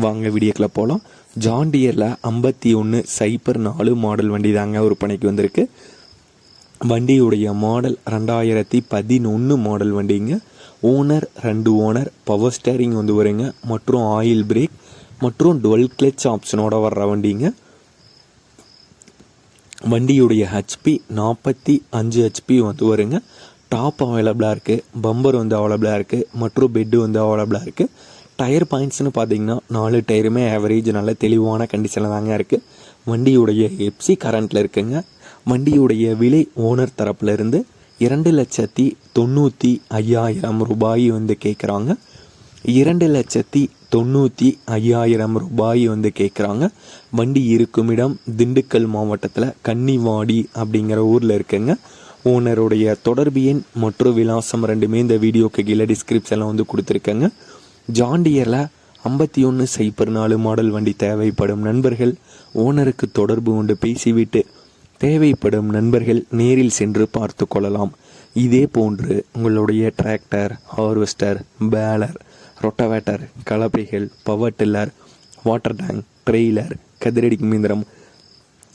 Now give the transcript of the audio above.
வாங்க வீடியோக்கில் போகலாம் ஜாண்டியரில் ஐம்பத்தி ஒன்று சைபர் நாலு மாடல் வண்டி தாங்க விற்பனைக்கு வந்திருக்கு. வண்டியுடைய மாடல் ரெண்டாயிரத்தி பதினொன்று மாடல் வண்டிங்க. ஓனர் ரெண்டு ஓனர் பவர் ஸ்டேரிங் வந்து வருங்க. மற்றும் ஆயில் பிரேக் மற்றும் டுவெல் கிளச் ஆப்ஷனோட வர்ற வண்டிங்க. வண்டியுடைய ஹெச்பி நாற்பத்தி அஞ்சு ஹெச்பி வந்து வருங்க. டாப் அவைலபிளாக இருக்குது பம்பர் வந்து அவைலபிளாக இருக்குது மற்றும் பெட்டு வந்து அவைலபிளாக இருக்குது டயர் பாயிண்ட்ஸ்னு பார்த்தீங்கன்னா நாலு டயருமே ஆவரேஜ் நல்ல தெளிவான கண்டிஷனில் தாங்க இருக்குது வண்டியுடைய எப்சி கரண்ட்டில் இருக்குங்க. வண்டியுடைய விலை ஓனர் தரப்புலேருந்து இரண்டு லட்சத்தி தொண்ணூற்றி ஐயாயிரம் ரூபாய் வந்து கேட்குறாங்க இரண்டு லட்சத்தி தொண்ணூற்றி ஐயாயிரம் ரூபாய் வந்து கேட்குறாங்க வண்டி இருக்கும் இடம் திண்டுக்கல் மாவட்டத்தில் கன்னிவாடி அப்படிங்கிற ஊரில் இருக்குங்க. ஓனருடைய தொடர்பு எண் மற்றும் விலாசம் ரெண்டுமே இந்த வீடியோக்கு கீழே டிஸ்கிரிப்ஷனில் வந்து கொடுத்துருக்கேங்க. ஜாண்டியரில் ஐம்பத்தி ஒன்று சைப்பர் நாலு மாடல் வண்டி தேவைப்படும் நண்பர்கள் ஓனருக்கு தொடர்பு கொண்டு பேசிவிட்டு தேவைப்படும் நண்பர்கள் நேரில் சென்று பார்த்து கொள்ளலாம். இதே போன்று உங்களுடைய tractor harvester baler rotavator கலப்பைகள் power tiller water tank trailer கதிரடி மிந்திரம்